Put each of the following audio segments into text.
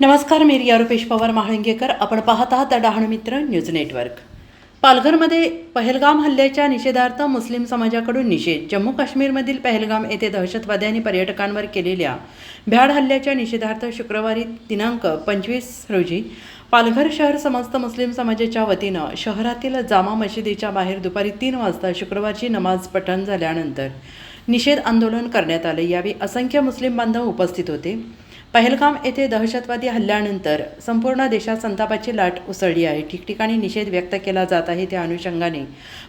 नमस्कार मी रिया रुपेश पवार महाळंगेकर. आपण पाहत आहात डहाणू मित्र न्यूज नेटवर्क. पालघरमध्ये पहलगाम हल्ल्याच्या निषेधार्थ मुस्लिम समाजाकडून निषेध. जम्मू काश्मीरमधील पहलगाम येथे दहशतवाद्यांनी पर्यटकांवर केलेल्या भ्याड हल्ल्याच्या निषेधार्थ शुक्रवारी दिनांक पंचवीस रोजी पालघर शहर समस्त मुस्लिम समाजाच्या वतीनं शहरातील जामा मशिदीच्या बाहेर दुपारी तीन वाजता शुक्रवारची नमाज पठण झाल्यानंतर निषेध आंदोलन करण्यात आले. यावेळी असंख्य मुस्लिम बांधव उपस्थित होते. पहलगाम येथे दहशतवादी हल्ल्यानंतर संपूर्ण देशात संतापाची लाट उसळली आहे. ठिकठिकाणी निषेध व्यक्त केला जात आहे. त्या अनुषंगाने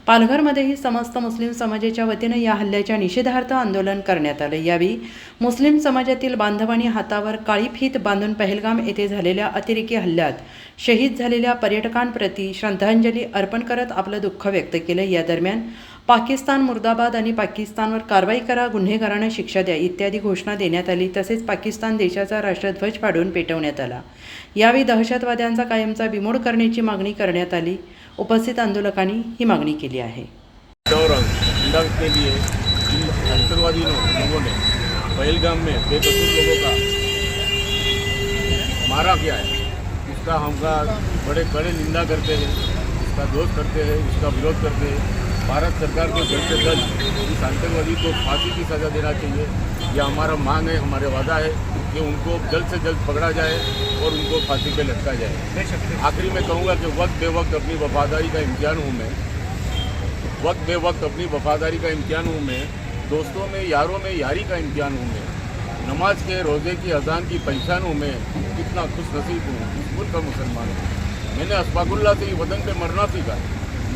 पालघरमध्येही समस्त मुस्लिम समाजाच्या वतीनं या हल्ल्याच्या निषेधार्थ आंदोलन करण्यात आलं. यावेळी मुस्लिम समाजातील बांधवांनी हातावर काळी फीत बांधून पहलगाम येथे झालेल्या अतिरेकी हल्ल्यात शहीद झालेल्या पर्यटकांप्रती श्रद्धांजली अर्पण करत आपलं दुःख व्यक्त केलं. या दरम्यान पाकिस्तान मुर्दाबाद आणि पाकिस्तानवर कारवाई करा गुन्हेगारांना शिक्षा द्या इत्यादी घोषणा देण्यात आली. तसेच पाकिस्तान देशाचा राष्ट्रध्वज फाडून पेटवण्यात आला. यावेळी दहशतवाद्यांचा कायमचा बिमोड करण्याची मागणी करण्यात आली. उपस्थित आंदोलकांनी ही मागणी केली आहे. पहलगाम में बेकसूर लोगों का मारा किया है। इसका हमका बड़े कड़े निंदा करते हैं इसका दोष करते हैं इसका विरोध करते हैं। भारत सरकार को जल्द से जल्द इस आतंकवादी को फांसी की सज़ा देना चाहिए। यह हमारा मांग है हमारे वादा है कि उनको जल्द से जल्द पकड़ा जाए और उनको फांसी पे लटका जाए। आखिरी में कहूँगा कि वक्त बे वक्त अपनी वफादारी का इम्तहान हूँ मैं। वक्त बे वक्त अपनी वफादारी का इम्तिहान हूँ मैं। दोस्तों में यारों में यारी का इम्तहान हूँ मैं। नमाज़ के रोज़े की अजान की पहचान हूँ मैं। कितना खुश नसीब हूँ इस मुल्क का मुसलमान हूँ। मैंने असफाकुल्ला से इस वतन पे मरना सीखा।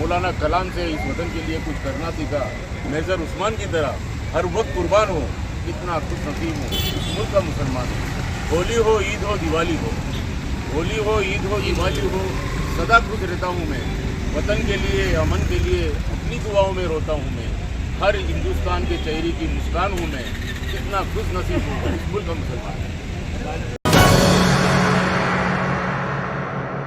मौलाना कलाम से इस वतन के लिए कुछ करना सीखा। मेजर उस्मान की तरह हर वक्त कुर्बान हो कितना खुश नसीब हो। इस मुल्क का मुसलमान हूँ। होली हो, ईद हो, दिवाली हो। होली हो, ईद हो, दिवाली हो, सदा खुश रहता हूँ मैं। वतन के लिए, अमन के लिए, अपनी दुआओं में रोता हूँ मैं। हर हिंदुस्तान के चेहरे की मुस्कान हूँ मैं। कितना खुश नसीब हूँ। इस मुल्क का मुसलमान